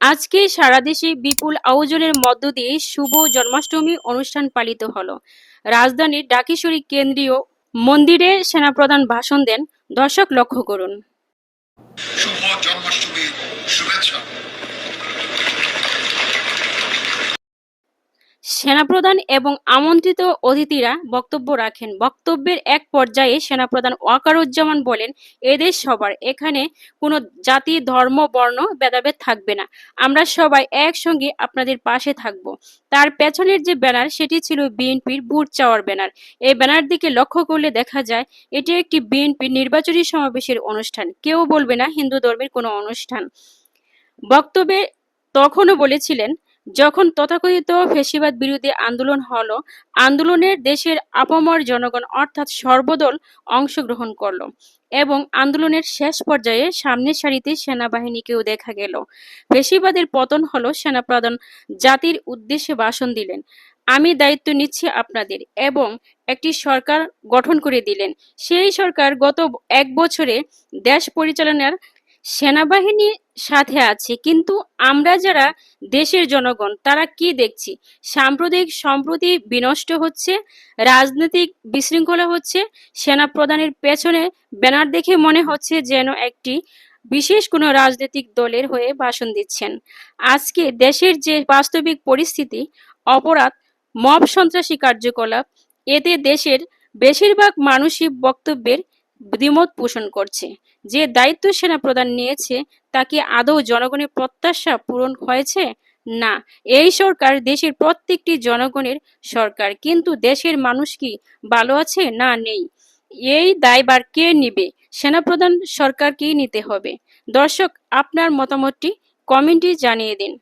আজকে সারা দেশে বিপুল আয়োজনের মধ্য দিয়ে শুভ জন্মাষ্টমী অনুষ্ঠান পালিত হলো। রাজধানীর ডাকেশ্বরী কেন্দ্রীয় মন্দিরে সেনাপ্রধান ভাষণ দেন, দর্শক লক্ষ্য করুন। শুভ জন্মাষ্টমী শুভেচ্ছা। সেনাপ্রধান এবং আমন্ত্রিত অতিথিরা বক্তব্য রাখেন। বক্তব্যের এক পর্যায়ে সেনাপ্রধান ওয়াকারুজ্জামান বলেন, এদেশ সবার, এখানে কোনো জাতি, ধর্ম, বর্ণ, ভেদাভেদ থাকবে না। আমরা সবাই একসঙ্গে আপনাদের পাশে থাকব। তার পেছনের যে ব্যানার, সেটি ছিল বিএনপির ভোট চাওয়ার ব্যানার। এই ব্যানার দিকে লক্ষ্য করলে দেখা যায়, এটি একটি বিএনপির নির্বাচনী সমাবেশের অনুষ্ঠান। কেউ বলবে না, হিন্দু ধর্মের কোনো অনুষ্ঠান। বক্তব্যে তখনও বলেছিলেন যখন তথাকথিত ফেসিবাদ বিরোধী আন্দোলন হলো, আন্দোলনের দেশের আপামর জনগণ অর্থাৎ সর্বদল অংশগ্রহণ করল এবং আন্দোলনের শেষ পর্যায়ে সামনের সারিতে সেনাবাহিনীকেও দেখা গেল। ফেসিবাদের পতন হলো সেনাপ্রধান জাতির উদ্দেশ্যে ভাষণ দিলেন। আমি দায়িত্ব নিচ্ছি আপনাদের এবং একটি সরকার গঠন করে দিলেন। সেই সরকার গত এক বছরে দেশ পরিচালনার সেনাবাহিনী সাথে আছে, কিন্তু আমরা যারা দেশের জনগণ, তারা কি দেখছি? সাম্প্রদায়িক সম্প্রতি বিনষ্ট হচ্ছে, রাজনৈতিক বিশৃঙ্খলা হচ্ছে, সেনা প্রধানের পেছনে ব্যানার দেখে মনে হচ্ছে যেন একটি বিশেষ কোনো রাজনৈতিক দলের হয়ে ভাষণ দিচ্ছেন। আজকে দেশের যে বাস্তবিক পরিস্থিতি, অপরাধ, মব সন্ত্রাসী কার্যকলাপ, এতে দেশের বেশিরভাগ মানুষই বক্তব্যের দ্বিমত পোষণ করছে। যে দায়িত্ব সেনা প্রধান নিয়েছে তা কি আদৌ জনগণের প্রত্যাশা পূরণ হয়েছে? না, এই সরকার দেশের প্রত্যেকটি জনগণের সরকার, কিন্তু দেশের মানুষ কি ভালো আছে না নেই? এই দায়বার কে নিবে? সেনাপ্রধান সরকারকেই নিতে হবে। দর্শক, আপনার মতামতটি কমেন্টে জানিয়ে দিন।